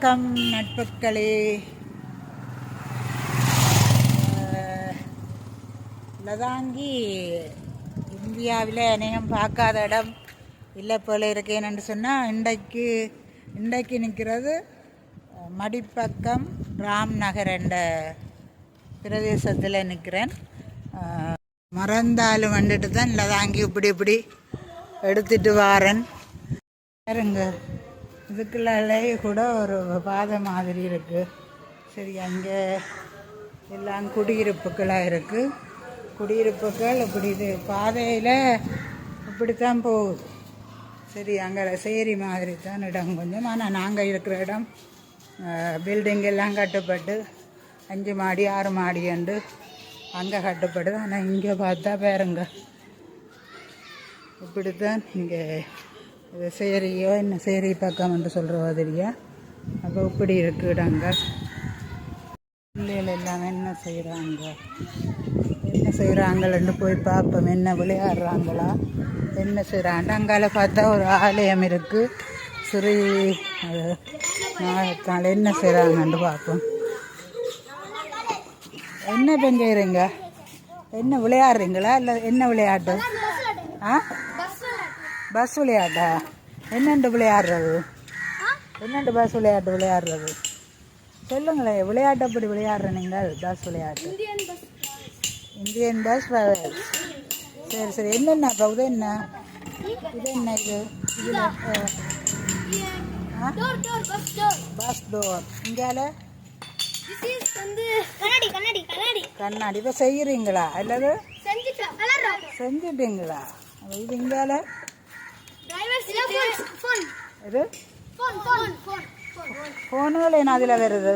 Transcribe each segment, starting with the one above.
வணக்கம் நட்புகளே லதாங்கி இந்தியாவில் அநேகம் பார்க்காத இடம் இல்லை போல இருக்கேன்னு சொன்னால் இன்றைக்கு இன்றைக்கு நிற்கிறது மடிப்பக்கம் ராம் நகர் என்ற பிரதேசத்தில் நிற்கிறேன். மறந்தாலும் வந்துட்டு தான் லதாங்கி இப்படி இப்படி எடுத்துட்டு வாரன். பாருங்க. இதுக்குள்ளாலே கூட ஒரு பாதை மாதிரி இருக்குது சரி அங்கே எல்லாம் குடியிருப்புகளாக இருக்குது குடியிருப்புகள் இப்படி இது பாதையில் இப்படித்தான் போகுது. சரி அங்கே சேரி மாதிரி தான் இடம் கொஞ்சம். ஆனால் நாங்கள் இருக்கிற இடம் பில்டிங் எல்லாம் கட்டுப்பட்டு அஞ்சு மாடி ஆறு மாடி உண்டு அங்கே கட்டுப்படுது. ஆனால் இங்கே பார்த்தா பேருங்க. இப்படி தான் இங்கே இது சேரியோ என்ன சேரி பக்கம் என்று சொல்கிற மாதிரியா? அப்போ இப்படி இருக்குடாங்க. பிள்ளைகள் எல்லாம் என்ன செய்கிறாங்க என்ன செய்கிறாங்கன்னு போய் பார்ப்போம். என்ன விளையாடுறாங்களா? என்ன செய்கிறாங்க அங்கால பார்த்தா ஒரு ஆலயம் இருக்குது ஸ்ரீ அது, நாகத்தால் என்ன செய்கிறாங்கன்னு பார்ப்போம். என்ன பெஞ்சீங்க என்ன விளையாடுறீங்களா? இல்லை என்ன விளையாட்டு? ஆ? பஸ் விளையாட்டா? என்னண்டு விளையாடுறது? என்னண்டு பஸ் விளையாட்டு விளையாடுறது? சொல்லுங்களேன் விளையாட்டு அப்படி விளையாடுற நீங்கள் பஸ் விளையாட்டு? இந்தியன் பஸ் சரி சரி. என்னென்ன அப்போ இது என்ன? இது என்ன இது? இதில் பஸ் டோர் இங்கால? கண்ணாடி இப்போ செய்கிறீங்களா அல்லது? செஞ்சிட்டீங்களா? இது இங்கால? இது என்ன அதில் வருது?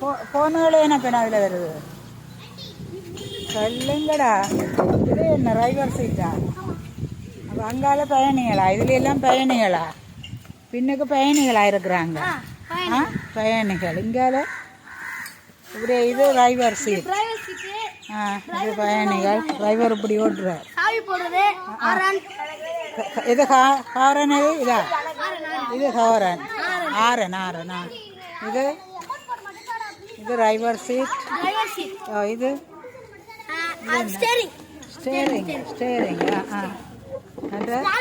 ஃபோ- ஃபோனுகள் என்ன இப்போ அதில் வருது? சொல்லுங்கடா. இது என்ன டிரைவர் சீட்டா அங்கால பயணிகளா? இதுல எல்லாம் பயணிகளா? பின்னுக்கு பயணிகளா இருக்கிறாங்க. ஆ பயணிகள். இங்கால? இப்படி இது டிரைவர் சீட் ஆ இது பயணிகள். டிரைவர் இப்படி ஓட்டுறார். இது ஹாரன் இது இதா இது ஹாரன் ஆரன் ஆரன் இது இது டிரைவர் சீட் ஓ, இது ஸ்டேரிங் ஸ்டேரிங் ஸ்டேரிங் ஆ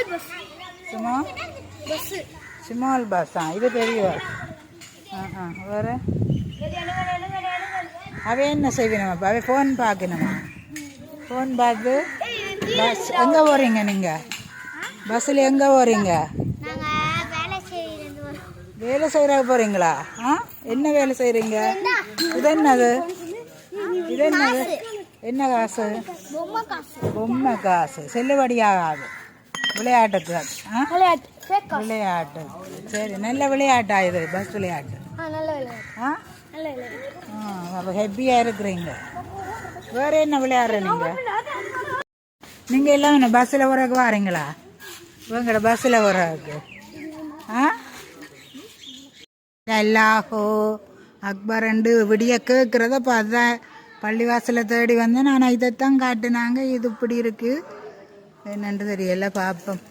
பஸ் சும்மா ஸ்மால் பஸ் ஆ இது பெரிய. ஆ ஆ வேறு அவ என்ன செய்வணுமா அவ ஃபோன் பார்க்கணுமா ஃபோன் பார்த்து பஸ் எங்கே போகிறீங்க நீங்கள் பஸ்ஸில் எங்கே போகிறீங்க வேலை செய்யறது வேலை செய்கிற போகிறீங்களா ஆ? என்ன வேலை செய்கிறீங்க இது என்னது? இது என்னது? என்ன காசு? பொம்மை காசு. செல்லுபடியாகாது. விளையாட்டுக்கு. ஆ? விளையாட்டு. சரி நல்ல விளையாட்டா இது? பஸ் விளையாட்டு. ஆ அப்போ ஹெப்பியாக இருக்கிறீங்க. வேறு என்ன விளையாடுற நீங்கள் நீங்கள் எல்லாம் பஸ்ஸில் வரக்கு வாரீங்களா? இவங்கட பஸ்ஸில் வரக்கு ஆ அல்லாஹோ ரெண்டு விடிய கேட்குறத பார்த்தா பள்ளிவாசலில் தேடி வந்து நான் இதைத்தான் காட்டினாங்க இது இப்படி இருக்குது என்னென்று தெரியல பார்ப்போம்